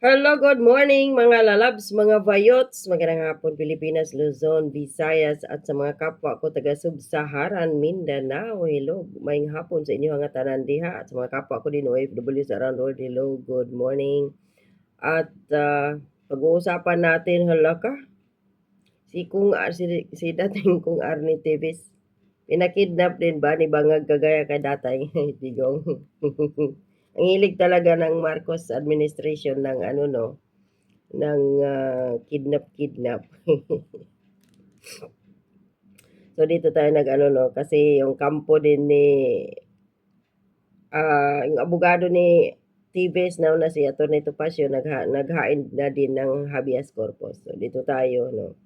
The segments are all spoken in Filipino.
Hello, good morning mga lalabs, mga vayots, magandang hapon Pilipinas, Luzon, Visayas at sa mga kapwa ko taga Sub-Saharan Mindanao. Hello, maayong hapon sa inyo nga tanan diha at sa mga kapwa ko din OFW sa around world. Hello, good morning. At uh, pag-uusapan natin, hala ka, si Kung si, si dating Kung Arnie Teves, pinakidnap din ba ni Bangag kagaya ka datay? Tigong. Ang hilig talaga ng Marcos administration ng ano no, ng ah, kidnap-kidnap. so dito tayo nag-ano no, kasi yung kampo din ni ah yung abogado ni Tibes na na si Atty. Topacio nagha, naghain na din ng habeas corpus. So dito tayo no.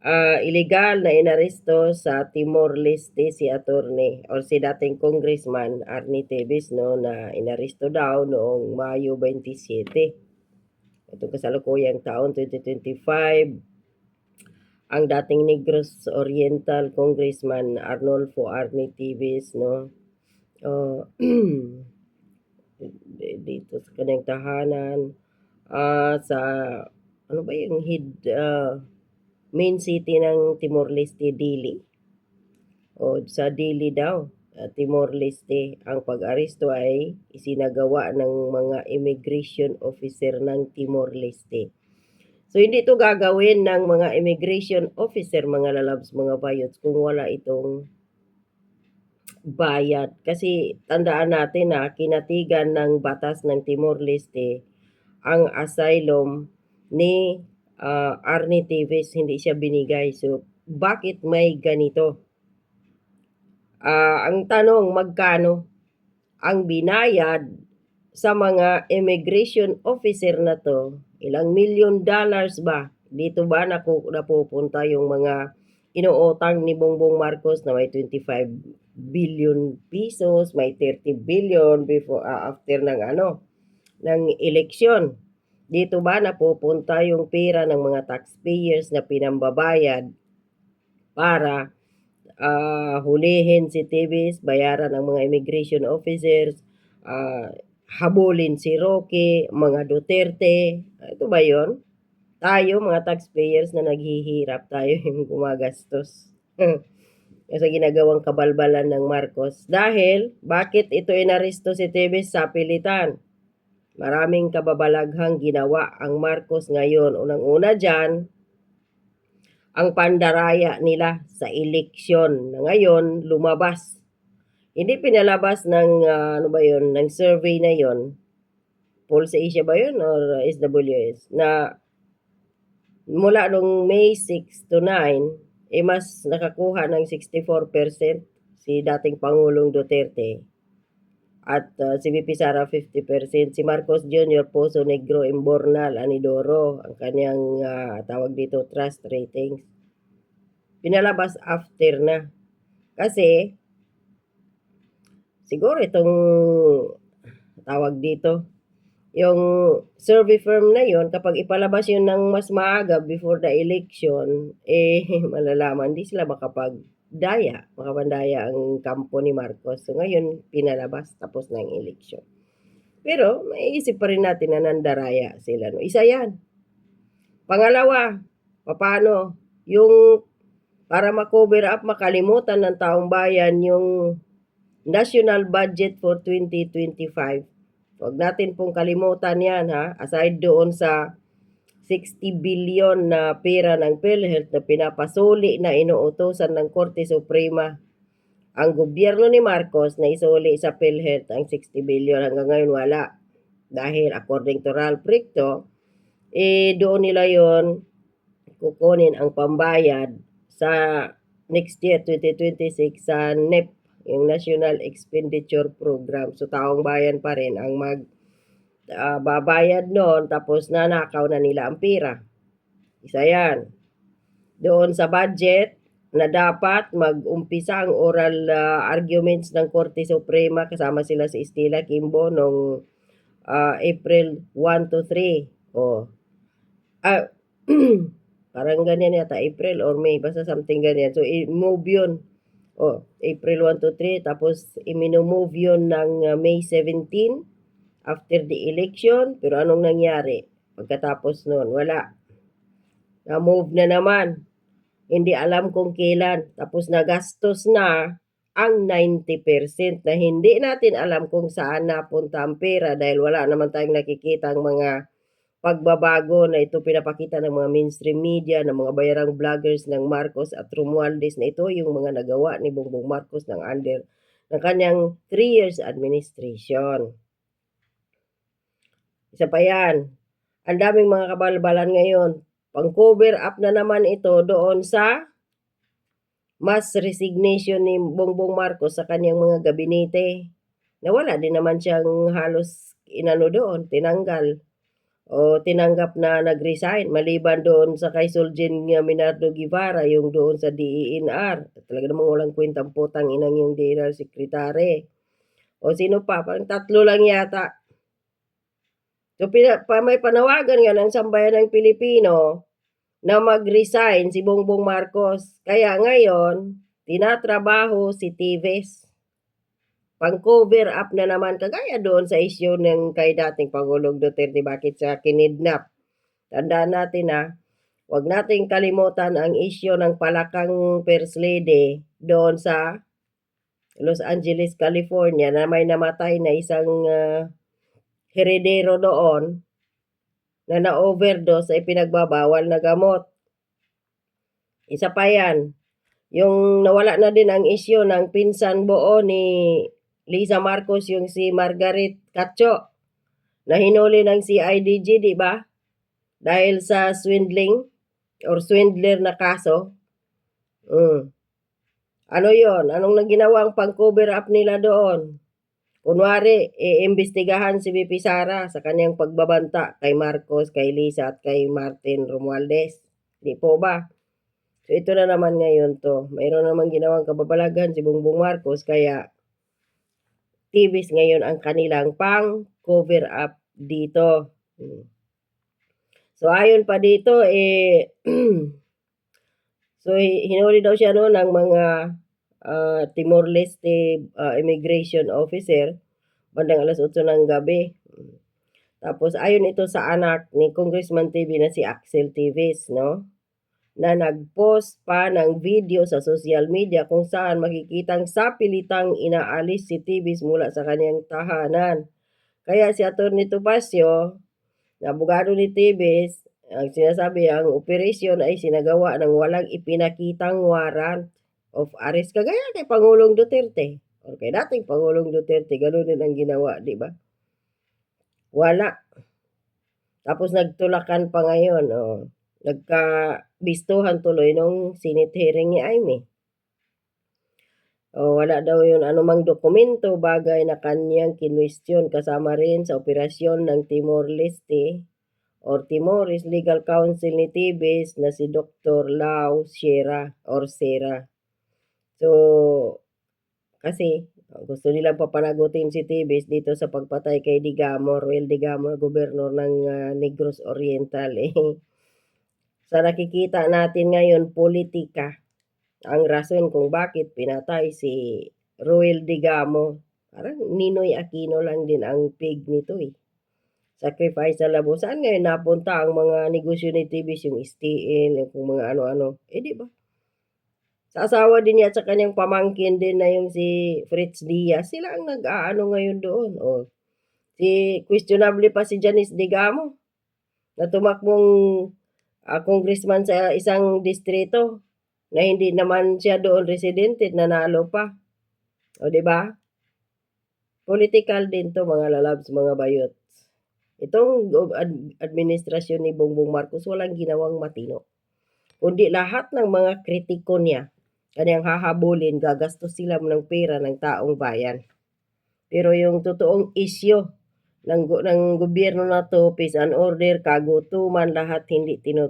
Ah, illegal na inaresto sa Timor-Leste si attorney or si dating congressman Arnie Tevez no na inaresto daw noong Mayo 27. Ito kasalukuyang taon 2025 ang dating Negros Oriental Congressman Arnolfo Arnie Tevez no uh, dito sa kanyang tahanan ah sa ano ba yung head ah, main city ng Timor-Leste, Dili. O sa Dili daw, uh, Timor-Leste, ang pag-aresto ay isinagawa ng mga immigration officer ng Timor-Leste. So hindi ito gagawin ng mga immigration officer, mga lalabs, mga bayots, kung wala itong bayad. Kasi tandaan natin na kinatigan ng batas ng Timor-Leste ang asylum ni uh, Arnie Teves hindi siya binigay. So, bakit may ganito? Uh, ang tanong, magkano ang binayad sa mga immigration officer na to? Ilang million dollars ba? Dito ba naku, napupunta yung mga inuutang ni Bongbong Marcos na may 25 billion pesos, may 30 billion before uh, after ng ano ng eleksyon. Dito ba napupunta yung pera ng mga taxpayers na pinambabayad para uh, hulihin si Tibis, bayaran ng mga immigration officers, uh, habulin si Roque, mga Duterte. Ito ba yon? Tayo, mga taxpayers na naghihirap, tayo yung gumagastos. sa ginagawang kabalbalan ng Marcos. Dahil, bakit ito inaresto si Tibis sa pilitan? Maraming kababalaghang ginawa ang Marcos ngayon. Unang-una dyan, ang pandaraya nila sa eleksyon na ngayon lumabas. Hindi pinalabas ng uh, ano ba yun, ng survey na yon. Pulse Asia ba yun or SWS na mula nung May 6 to 9 eh mas nakakuha ng 64% si dating Pangulong Duterte at uh, si VP Sara 50%, si Marcos Jr. Poso Negro Imbornal Anidoro, ang kanyang uh, tawag dito trust ratings. Pinalabas after na. Kasi siguro itong tawag dito, yung survey firm na yon kapag ipalabas yun ng mas maaga before the election, eh malalaman, di sila makapag daya, makapandaya ang kampo ni Marcos. So ngayon, pinalabas tapos na ang eleksyon. Pero maiisip pa rin natin na nandaraya sila. No? Isa yan. Pangalawa, paano yung para makover up, makalimutan ng taong bayan yung national budget for 2025. Huwag natin pong kalimutan yan ha. Aside doon sa 60 billion na pera ng PhilHealth na pinapasuli na inuutosan ng Korte Suprema ang gobyerno ni Marcos na isuli sa PhilHealth ang 60 billion hanggang ngayon wala. Dahil according to Ralph Ricto, eh doon nila yon kukunin ang pambayad sa next year 2026 sa NEP, yung National Expenditure Program. So taong bayan pa rin ang mag uh, babayad noon tapos nanakaw na nila ang pera. Isa yan. Doon sa budget na dapat mag-umpisa ang oral uh, arguments ng Korte Suprema kasama sila si Estela Kimbo noong uh, April 1 to 3. Oh. Uh, parang ganyan yata, April or May, basta something ganyan. So, i-move yun. Oh, April 1 to 3, tapos i-move yun ng uh, May 17 after the election, pero anong nangyari pagkatapos nun? Wala. Na-move na naman. Hindi alam kung kailan. Tapos nagastos na ang 90% na hindi natin alam kung saan napunta ang pera dahil wala naman tayong nakikita ang mga pagbabago na ito pinapakita ng mga mainstream media, ng mga bayarang vloggers ng Marcos at Romualdez na ito yung mga nagawa ni Bongbong Marcos ng under ng kanyang 3 years administration. Isa pa yan. Ang daming mga kabalbalan ngayon. Pang-cover up na naman ito doon sa mass resignation ni Bongbong Marcos sa kanyang mga gabinete. Nawala din naman siyang halos inano doon, tinanggal o tinanggap na nag-resign maliban doon sa kay Soljen Minardo Guevara yung doon sa DENR. Talaga namang walang kwentang putang inang yung DENR secretary. O sino pa? Parang tatlo lang yata. So, pina, pa, may panawagan nga ng sambayan ng Pilipino na mag-resign si Bongbong Marcos. Kaya ngayon, tinatrabaho si Tives. Pang-cover up na naman, kagaya doon sa issue ng kay dating Pangulong Duterte, bakit siya kinidnap. Tandaan natin na, huwag nating kalimutan ang issue ng palakang First Lady doon sa Los Angeles, California na may namatay na isang uh, heredero doon na na-overdose ay pinagbabawal na gamot. Isa pa yan, yung nawala na din ang issue ng pinsan buo ni Lisa Marcos, yung si Margaret Cacho, na hinuli ng CIDG, di ba? Dahil sa swindling or swindler na kaso. Mm. Ano yon? Anong nang ginawang pang-cover up nila doon? Kunwari, iimbestigahan si BP Sara sa kanyang pagbabanta kay Marcos, kay Lisa at kay Martin Romualdez. Di po ba? So ito na naman ngayon to. Mayroon naman ginawang kababalagan si Bongbong Marcos kaya TVs ngayon ang kanilang pang cover up dito. Hmm. So ayon pa dito eh So hinuli daw siya no ng mga uh, Timor Leste uh, immigration officer bandang alas 8 ng gabi. Tapos ayon ito sa anak ni Congressman TV na si Axel Tives, no? Na nagpost pa ng video sa social media kung saan makikitang sapilitang inaalis si Tives mula sa kanyang tahanan. Kaya si Atty. Topacio, na abogado ni Tives, ang sinasabi ang operasyon ay sinagawa ng walang ipinakitang warrant of arrest kagaya kay Pangulong Duterte or kay dating Pangulong Duterte ganun din ang ginawa di ba wala tapos nagtulakan pa ngayon oh nagkabistuhan tuloy nung Senate hearing ni Aimee o wala daw yun anumang dokumento bagay na kanyang kinwestiyon kasama rin sa operasyon ng Timor Leste or Timores Legal Counsel ni Tibes na si Dr. Lau Sierra or Sera. So, kasi gusto nilang papanagutin si Tibes dito sa pagpatay kay Digamo, Royal Digamo, gobernador ng uh, Negros Oriental. Eh. sa nakikita natin ngayon, politika ang rason kung bakit pinatay si Royal Digamo. Parang Ninoy Aquino lang din ang pig nito eh sacrifice sa labo. Saan ngayon napunta ang mga negosyo ni TVS, yung STL, yung mga ano-ano? Eh, di ba? Sa asawa din niya at sa kanyang pamangkin din na yung si Fritz Diaz, sila ang nag-aano ngayon doon. O, si questionable pa si Janice Digamo na tumakbong uh, congressman sa isang distrito na hindi naman siya doon residente, nanalo pa. O, di ba? Political din to mga lalabs, mga bayot. Itong administrasyon ni Bongbong Marcos walang ginawang matino. Kundi lahat ng mga kritiko niya, kanyang hahabulin, gagastos sila ng pera ng taong bayan. Pero yung totoong isyo ng, ng gobyerno na to, peace and order, kagutuman, lahat hindi tinutulungan.